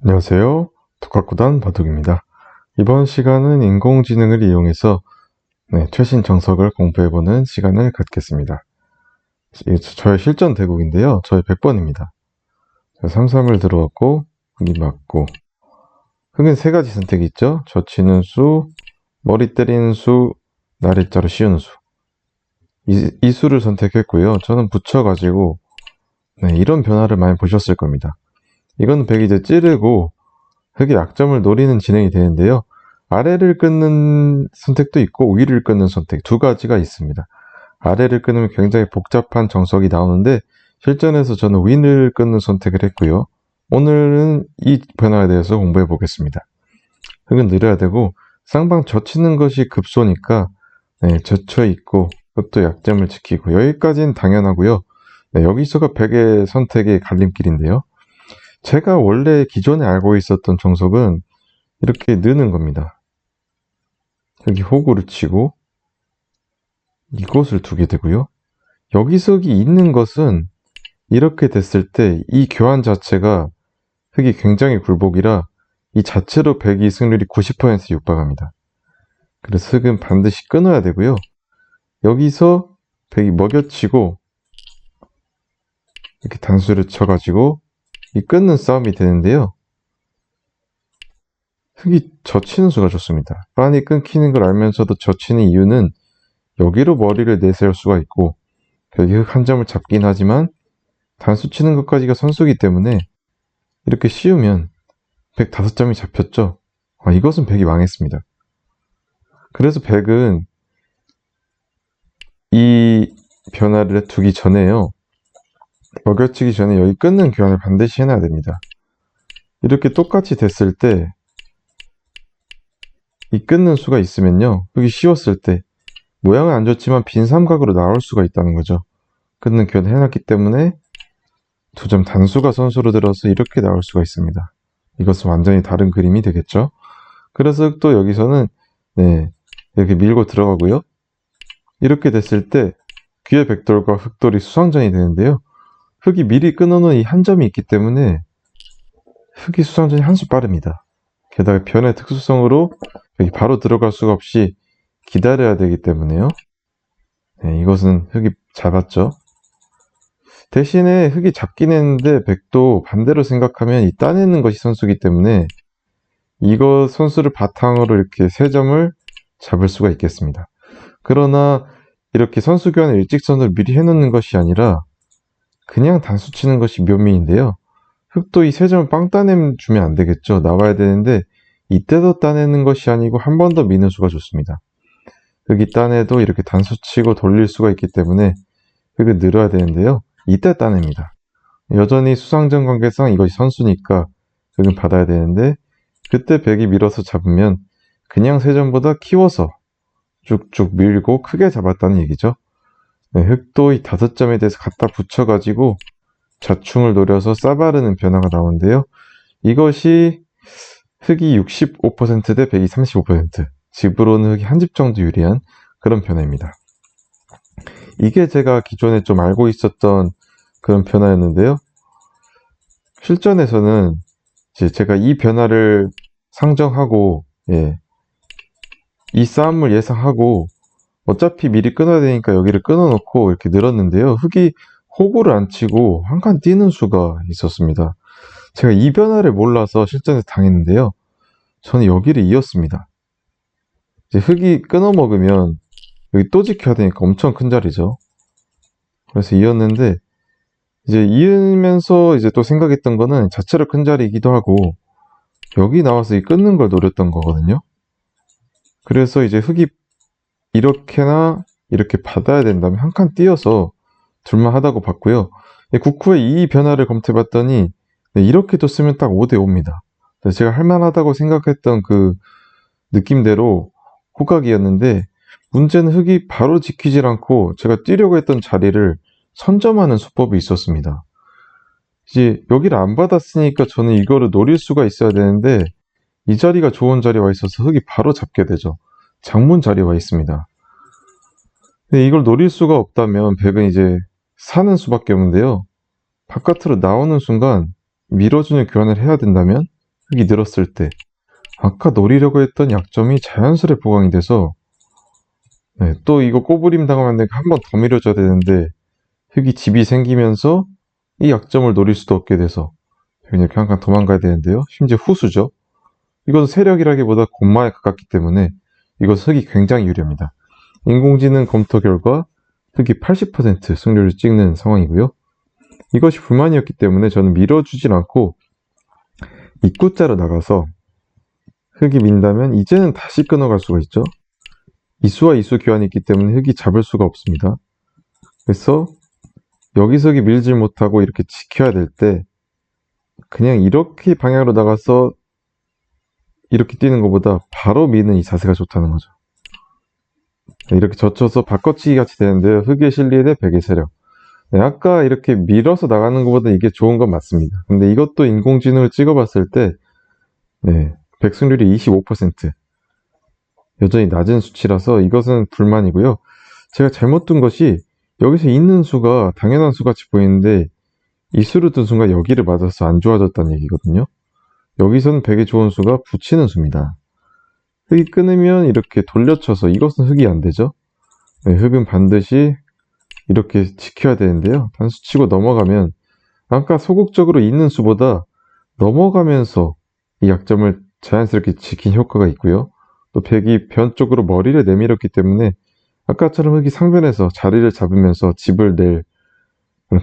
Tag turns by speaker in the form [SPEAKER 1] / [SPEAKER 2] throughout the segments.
[SPEAKER 1] 안녕하세요. 독학구단 바둑입니다. 이번 시간은 인공지능을 이용해서 네, 최신 정석을 공부해보는 시간을 갖겠습니다. 이 저의 실전 대국인데요. 저의 100번입니다. 33을 들어왔고 흑이 맞고 흑은 세 가지 선택이 있죠. 젖히는 수, 머리 때리는 수, 나래자로 씌우는 수. 이, 이 수를 선택했고요. 저는 붙여가지고 네, 이런 변화를 많이 보셨을 겁니다. 이건 백이 이제 찌르고 흑의 약점을 노리는 진행이 되는데요. 아래를 끊는 선택도 있고 위를 끊는 선택 두 가지가 있습니다. 아래를 끊으면 굉장히 복잡한 정석이 나오는데 실전에서 저는 위를 끊는 선택을 했고요. 오늘은 이 변화에 대해서 공부해 보겠습니다. 흑은 느려야 되고 쌍방 젖히는 것이 급소니까 네, 젖혀 있고 흑도 약점을 지키고 여기까지는 당연하고요. 네, 여기서가 백의 선택의 갈림길인데요. 제가 원래 기존에 알고 있었던 정석은 이렇게 느는 겁니다. 여기 호구를 치고 이곳을 두게 되고요. 여기서기 있는 것은 이렇게 됐을 때 이 교환 자체가 흑이 굉장히 굴복이라 이 자체로 백이 승률이 90% 육박합니다. 그래서 흑은 반드시 끊어야 되고요. 여기서 백이 먹여치고 이렇게 단수를 쳐가지고 이 끊는 싸움이 되는데요. 흑이 젖히는 수가 좋습니다. 빤이 끊기는 걸 알면서도 젖히는 이유는 여기로 머리를 내세울 수가 있고 벽이 흑한 점을 잡긴 하지만 단수 치는 것까지가 선수기 때문에 이렇게 씌우면 백 다섯 점이 잡혔죠. 아, 이것은 백이 망했습니다. 그래서 백은 이 변화를 두기 전에요. 먹여치기 전에 여기 끊는 교환을 반드시 해놔야 됩니다. 이렇게 똑같이 됐을 때 이 끊는 수가 있으면요. 여기 씌웠을 때 모양은 안 좋지만 빈 삼각으로 나올 수가 있다는 거죠. 끊는 교환을 해놨기 때문에 두 점 단수가 선수로 들어서 이렇게 나올 수가 있습니다. 이것은 완전히 다른 그림이 되겠죠. 그래서 또 여기서는 네, 이렇게 밀고 들어가고요. 이렇게 됐을 때 귀의 백돌과 흑돌이 수상전이 되는데요. 흑이 미리 끊어놓은 이 한 점이 있기 때문에 흑이 수상전이 한 수 빠릅니다. 게다가 변의 특수성으로 여기 바로 들어갈 수가 없이 기다려야 되기 때문에요. 네, 이것은 흑이 잡았죠. 대신에 흑이 잡긴 했는데 백도 반대로 생각하면 이 따내는 것이 선수기 때문에 이거 선수를 바탕으로 이렇게 세 점을 잡을 수가 있겠습니다. 그러나 이렇게 선수 교환을 일직선으로 미리 해놓는 것이 아니라 그냥 단수 치는 것이 묘미인데요. 흑도 이 세 점을 빵 따내 주면 안 되겠죠. 나와야 되는데 이때도 따내는 것이 아니고 한 번 더 미는 수가 좋습니다. 흑이 따내도 이렇게 단수 치고 돌릴 수가 있기 때문에 흑은 늘어야 되는데요. 이때 따냅니다. 여전히 수상전 관계상 이것이 선수니까 흑은 받아야 되는데 그때 백이 밀어서 잡으면 그냥 세 점보다 키워서 쭉쭉 밀고 크게 잡았다는 얘기죠. 네, 흑도 이 다섯 점에 대해서 갖다 붙여가지고 자충을 노려서 싸바르는 변화가 나오는데요. 이것이 흑이 65%대 백이 35%. 집으로는 흑이 한 집 정도 유리한 그런 변화입니다. 이게 제가 기존에 좀 알고 있었던 그런 변화였는데요. 실전에서는 제가 이 변화를 상정하고, 예, 이 싸움을 예상하고 어차피 미리 끊어야 되니까 여기를 끊어놓고 이렇게 늘었는데요. 흑이 호구를 안 치고 한 칸 뛰는 수가 있었습니다. 제가 이 변화를 몰라서 실전에서 당했는데요. 저는 여기를 이었습니다. 이제 흑이 끊어 먹으면 여기 또 지켜야 되니까 엄청 큰 자리죠. 그래서 이었는데 이제 이으면서 이제 또 생각했던 거는 자체로 큰 자리이기도 하고 여기 나와서 이 끊는 걸 노렸던 거거든요. 그래서 이제 흑이 이렇게나 이렇게 받아야 된다면 한 칸 띄어서 둘만 하다고 봤고요. 국후에 이 변화를 검토해 봤더니 네, 이렇게도 쓰면 딱 5대 5입니다. 제가 할만하다고 생각했던 그 느낌대로 호각이었는데 문제는 흑이 바로 지키질 않고 제가 뛰려고 했던 자리를 선점하는 수법이 있었습니다. 이제 여기를 안 받았으니까 저는 이거를 노릴 수가 있어야 되는데 이 자리가 좋은 자리에 와 있어서 흑이 바로 잡게 되죠. 장문 자리에 와 있습니다. 근데 이걸 노릴 수가 없다면 백은 이제 사는 수밖에 없는데요. 바깥으로 나오는 순간 밀어주는 교환을 해야 된다면 흙이 늘었을 때 아까 노리려고 했던 약점이 자연스레 보강이 돼서 네, 또 이거 꼬부림 당하면 한 번 더 밀어줘야 되는데 흙이 집이 생기면서 이 약점을 노릴 수도 없게 돼서 그냥 이렇게 한 칸 도망가야 되는데요. 심지어 후수죠. 이것은 세력이라기보다 곤마에 가깝기 때문에 이것은 흙이 굉장히 유리합니다. 인공지능 검토 결과 흙이 80% 승률을 찍는 상황이고요. 이것이 불만이었기 때문에 저는 밀어주질 않고 입구자로 나가서 흙이 민다면 이제는 다시 끊어갈 수가 있죠. 이수와 이수 교환이 있기 때문에 흙이 잡을 수가 없습니다. 그래서 여기서 밀질 못하고 이렇게 지켜야 될 때 그냥 이렇게 방향으로 나가서 이렇게 뛰는 것보다 바로 미는 이 자세가 좋다는 거죠. 이렇게 젖혀서 바꿔치기 같이 되는데 흙의 실리에 백의 세력. 네, 아까 이렇게 밀어서 나가는 것보다 이게 좋은 건 맞습니다. 근데 이것도 인공지능을 찍어봤을 때, 네, 백승률이 25%. 여전히 낮은 수치라서 이것은 불만이고요. 제가 잘못 둔 것이 여기서 있는 수가 당연한 수같이 보이는데 이 수를 둔 순간 여기를 맞아서 안 좋아졌다는 얘기거든요. 여기서는 100이 좋은 수가 붙이는 수입니다. 흙이 끊으면 이렇게 돌려쳐서 이것은 흙이 안 되죠. 네, 흙은 반드시 이렇게 지켜야 되는데요. 단수 치고 넘어가면 아까 소극적으로 있는 수보다 넘어가면서 이 약점을 자연스럽게 지킨 효과가 있고요. 또 백이 변 쪽으로 머리를 내밀었기 때문에 아까처럼 흙이 상변에서 자리를 잡으면서 집을 낼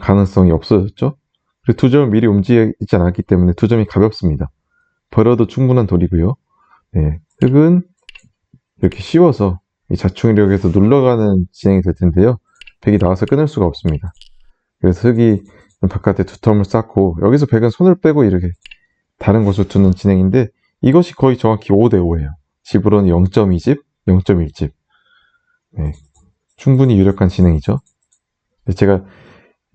[SPEAKER 1] 가능성이 없어졌죠. 그리고 두 점은 미리 움직이지 않았기 때문에 두 점이 가볍습니다. 버려도 충분한 돌이고요. 네, 흙은 이렇게 씌워서 이 자충력에서 눌러가는 진행이 될 텐데요. 백이 나와서 끊을 수가 없습니다. 그래서 흙이 바깥에 두 텀을 쌓고 여기서 백은 손을 빼고 이렇게 다른 곳을 두는 진행인데 이것이 거의 정확히 5대5예요. 집으로는 0.2집, 0.1집. 네, 충분히 유력한 진행이죠. 제가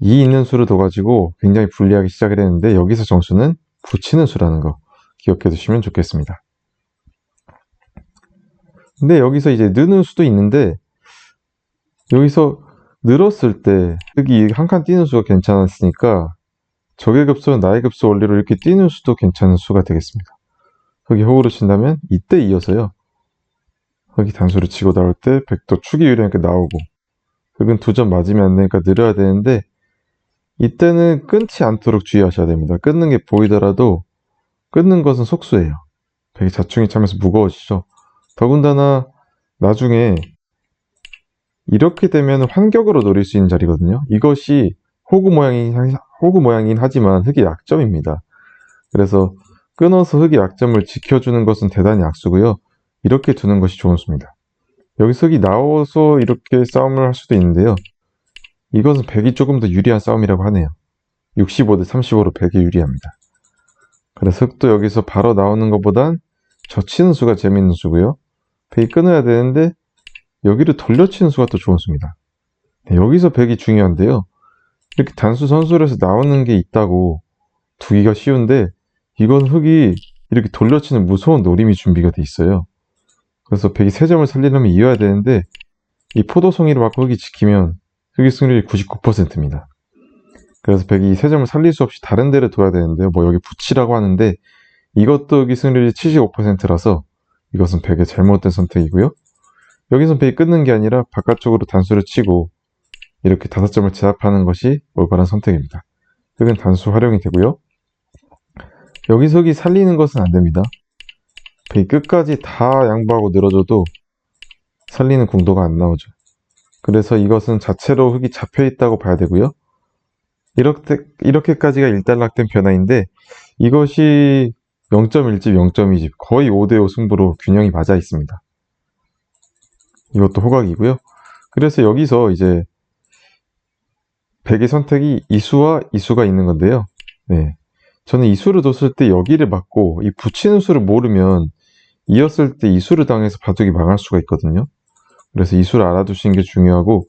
[SPEAKER 1] 이 있는 수를 둬가지고 굉장히 불리하게 시작을 했는데 여기서 정수는 붙이는 수라는 거 기억해 두시면 좋겠습니다. 근데 여기서 이제 느는 수도 있는데 여기서 늘었을 때 흙이 한칸 뛰는 수가 괜찮았으니까 적의 급수는 나의 급수 원리로 이렇게 뛰는 수도 괜찮은 수가 되겠습니다. 흙이 호구를 친다면 이때 이어서요. 흙이 단수를 치고 나올 때 백도 축이 유리하게 나오고 흙은 두점 맞으면 안 되니까 늘어야 되는데 이때는 끊지 않도록 주의하셔야 됩니다. 끊는 게 보이더라도 끊는 것은 속수예요. 백이 자충이 차면서 무거워지죠. 더군다나 나중에 이렇게 되면 환격으로 노릴 수 있는 자리거든요. 이것이 호구 모양이 호구 모양이긴 하지만 흙의 약점입니다. 그래서 끊어서 흙의 약점을 지켜주는 것은 대단히 악수고요. 이렇게 두는 것이 좋은 수입니다. 여기서 흙이 나와서 이렇게 싸움을 할 수도 있는데요. 이것은 백이 조금 더 유리한 싸움이라고 하네요. 65대 35로 백이 유리합니다. 그래서 흙도 여기서 바로 나오는 것보단 젖히는 수가 재밌는 수고요. 백이 끊어야 되는데 여기를 돌려치는 수가 또 좋은 수입니다. 네, 여기서 백이 중요한데요. 이렇게 단수 선수에서 나오는 게 있다고 두기가 쉬운데 이건 흙이 이렇게 돌려치는 무서운 노림이 준비가 돼 있어요. 그래서 백이 세 점을 살리려면 이어야 되는데 이 포도송이를 맞고 흙이 지키면 흙의 승률이 99%입니다. 그래서 백이 세 점을 살릴 수 없이 다른 데를 둬야 되는데요. 뭐 여기 붙이라고 하는데 이것도 흙의 승률이 75%라서 이것은 백의 잘못된 선택이고요. 여기서 백이 끊는 게 아니라 바깥쪽으로 단수를 치고 이렇게 다섯 점을 제압하는 것이 올바른 선택입니다. 흙은 단수 활용이 되고요. 여기서 흙이 살리는 것은 안 됩니다. 백이 끝까지 다 양보하고 늘어져도 살리는 궁도가 안 나오죠. 그래서 이것은 자체로 흙이 잡혀 있다고 봐야 되고요. 이렇게, 이렇게까지가 일단락된 변화인데 이것이 0.1집, 0.2집 거의 5대5 승부로 균형이 맞아 있습니다. 이것도 호각이고요. 그래서 여기서 이제 백의 선택이 이수와 이수가 있는 건데요. 네. 저는 이수를 뒀을 때 여기를 맞고 이 붙이는 수를 모르면 이었을 때 이수를 당해서 바둑이 망할 수가 있거든요. 그래서 이수를 알아두시는 게 중요하고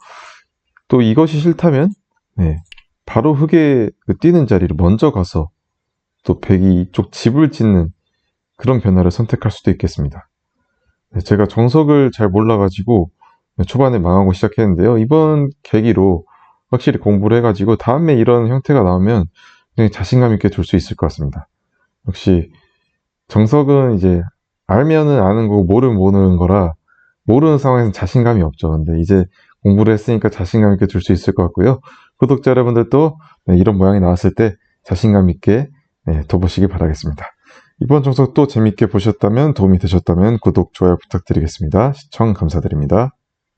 [SPEAKER 1] 또 이것이 싫다면 네. 바로 흙에 그 뛰는 자리를 먼저 가서 또 백이 이쪽 집을 짓는 그런 변화를 선택할 수도 있겠습니다. 네, 제가 정석을 잘 몰라가지고 초반에 망하고 시작했는데요. 이번 계기로 확실히 공부를 해가지고 다음에 이런 형태가 나오면 굉장히 자신감 있게 둘수 있을 것 같습니다. 역시 정석은 이제 알면은 아는 거고 모르면 모르는 거라 모르는 상황에서는 자신감이 없죠. 근데 이제 공부를 했으니까 자신감 있게 줄 수 있을 것 같고요. 구독자 여러분들도 네, 이런 모양이 나왔을 때 자신감 있게 네, 둬보시기 바라겠습니다. 이번 정석 또 재밌게 보셨다면 도움이 되셨다면 구독, 좋아요 부탁드리겠습니다. 시청 감사드립니다.